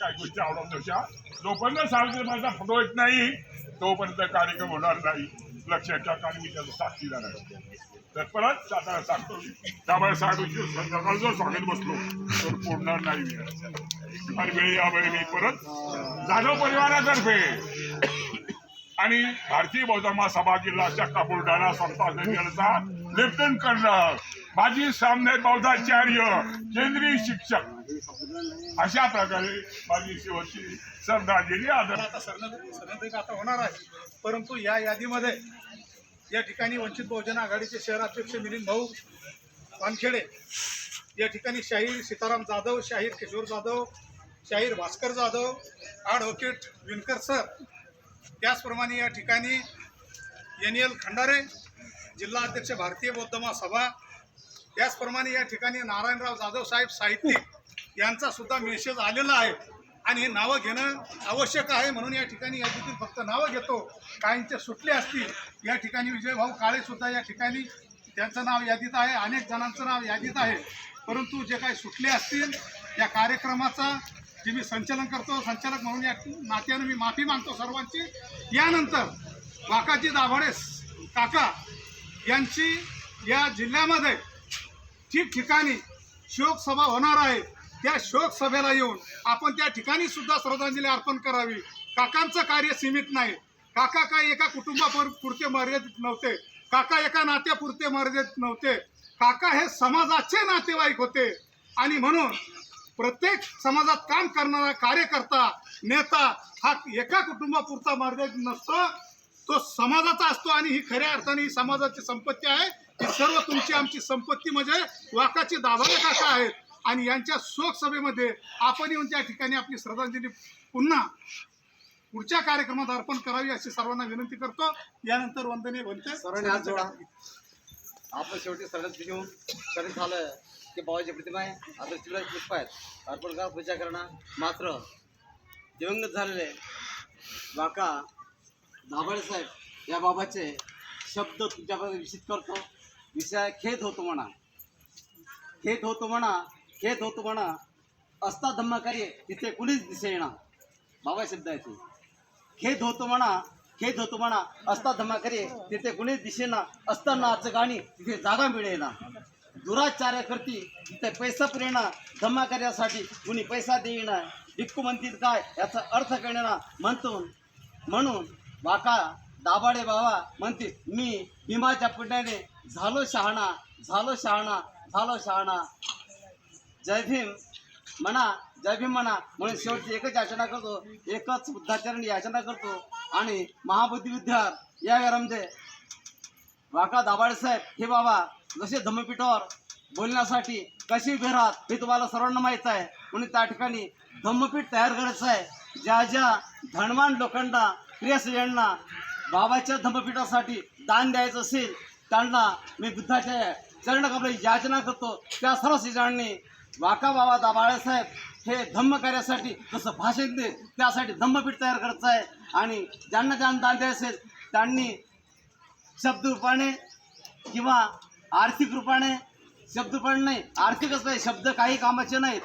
काही गोष्टी आवडत होत्या जोपर्यंत सावित्री माझा फोटो येत नाही तोपर्यंत कार्यक्रम होणार नाही. लक्षात ठेवा मी त्याचा साक्षीदार आहे. तर परत सातारा सांगतो. त्यामुळे साहेबांची संध्याकाळ जर स्वागत बसलो तर फोडणार नाही मी आणि वेळ यावेळी मी परत जाधव परिवारातर्फे आणि भारतीय बौद्ध महासभा जिल्हा शाखा बुलढाणा संस्था लेफ्टनंट कर्नल माजी सामने बौद्धाचार्य केंद्रीय शिक्षक. अशा प्रकारे माझी शेवटची श्रद्धांजली आदर. आता सरण आता होणार आहे. परंतु या यादीमध्ये या ठिकाणी वंचित बहुजन आघाडीचे शहराध्यक्ष मिलिंद भाऊ वानखेडे या ठिकाणी शाहीर सीताराम जाधव शाहीर किशोर जाधव शाहीर भास्कर जाधव ॲडव्होकेट विणकर सर. त्याचप्रमाणे या ठिकाणी एन एल खंडारे जिल्हा अध्यक्ष भारतीय बौद्ध महासभा त्याचप्रमाणे या ठिकाणी नारायणराव जाधव साहेब साहित्यिक यांचा सुद्धा मेसेज आलेला आहे. आणि हे नावं घेणं आवश्यक आहे म्हणून या ठिकाणी यादीतील फक्त नावं घेतो. काहींचे सुटले असतील या ठिकाणी विजयभाऊ काळेसुद्धा या ठिकाणी त्यांचं नाव यादीत आहे. अनेक जणांचं नाव यादीत आहे. परंतु जे काही सुटले असतील या कार्यक्रमाचा जे मी संचालन करतो संचालक म्हणून या नात्यानं मी माफी मागतो सर्वांची. यानंतर वाकाजी दाभाडे काका यांची या जिल्ह्यामध्ये ठिकठिकाणी शोकसभा होणार आहे. त्या शोकसभेला येऊन आपण त्या ठिकाणी सुद्धा श्रद्धांजली अर्पण करावी. काकांचं कार्य सीमित नाही. काका काय एका कुटुंबापर पुरते मर्यादित नव्हते. काका एका नात्यापुरते मर्यादित नव्हते. काका हे समाजाचे नातेवाईक होते. आणि म्हणून प्रत्येक समाजात काम करणारा कार्यकर्ता नेता हा एका कुटुंबापुरता मर्यादित नसतो. तो समाजाचा असतो आणि ही खऱ्या अर्थाने ही समाजाची संपत्ती आहे. ही सर्व तुमची आमची संपत्ती म्हणजे वाकाची दाभाडे काका आहेत. आणि यांच्या शोक सभेमध्ये आपण येऊन त्या ठिकाणी आपली श्रद्धांजली पुन्हा पुढच्या कार्यक्रमात अर्पण करावी अशी सर्वांना विनंती करतो. यानंतर वंदने बनते आपण शेवटी सरळ घेऊन शरीर झालं की बाबाची प्रतिमा आहे. आता पुष्प आहेत. अर्पण करा पूजा करणं. मात्र दिवंगत झालेले वाका दाभाडे साहेब या बाबाचे शब्द तुमच्याकडे विषित करतो. विषय खेद होतो म्हणा. खेद होतो म्हणा खेद होतो म्हणा असता धम्माकार्य तिथे कुणीच दिसे येणार. बाबा शब्द आहे ते. खेद होतो म्हणा खेद होतो म्हणा असता धमाकरे तिथे कुणीच दिसेना असताना आजचं गाणी तिथे जागा मिळेना. दुराचार्य करती तिथे पैसा पुरेना धमाकार्यासाठी कुणी पैसा देईना. भिक्कू म्हणतील काय याचा अर्थ कळेना. म्हणतो म्हणून वाका दाभाडे बाबा म्हणतील मी भीमाच्या पुण्याने झालो शहाणा झालो शहाणा झालो शहाणा. जय भीम म्हणा जय भीम म्हणा म्हणून शेवटची एकच याचना करतो एकच बुद्धाचरण याचना करतो. आणि महाबुद्धी विद्यार या गरमजे वाका दाभाडे साहेब हे बाबा जसे धम्मपीठावर बोलण्यासाठी कशी भेरात हे तुम्हाला सर्वांना माहीत आहे. म्हणून त्या ठिकाणी धम्मपीठ तयार करायचं आहे. ज्या ज्या धनवान लोकांना प्रियस्त्रियांना बाबाच्या धम्मपीठासाठी दान द्यायचं असेल त्यांना मी बुद्धाच्या चरण कपडे याचना करतो. त्या सर्व श्रीजांनी वाका बाबा दाभाळे हे धम्म कार्यासाठी जसं भाषण दे त्यासाठी धम्मपीठ तयार करायचं आहे. आणि ज्यांना ज्यांना दान द्यायचं असेल त्यांनी शब्द रूपाने किंवा आर्थिक रूपाने शब्द नाही आर्थिकच नाही शब्द काही कामाचे नाहीत.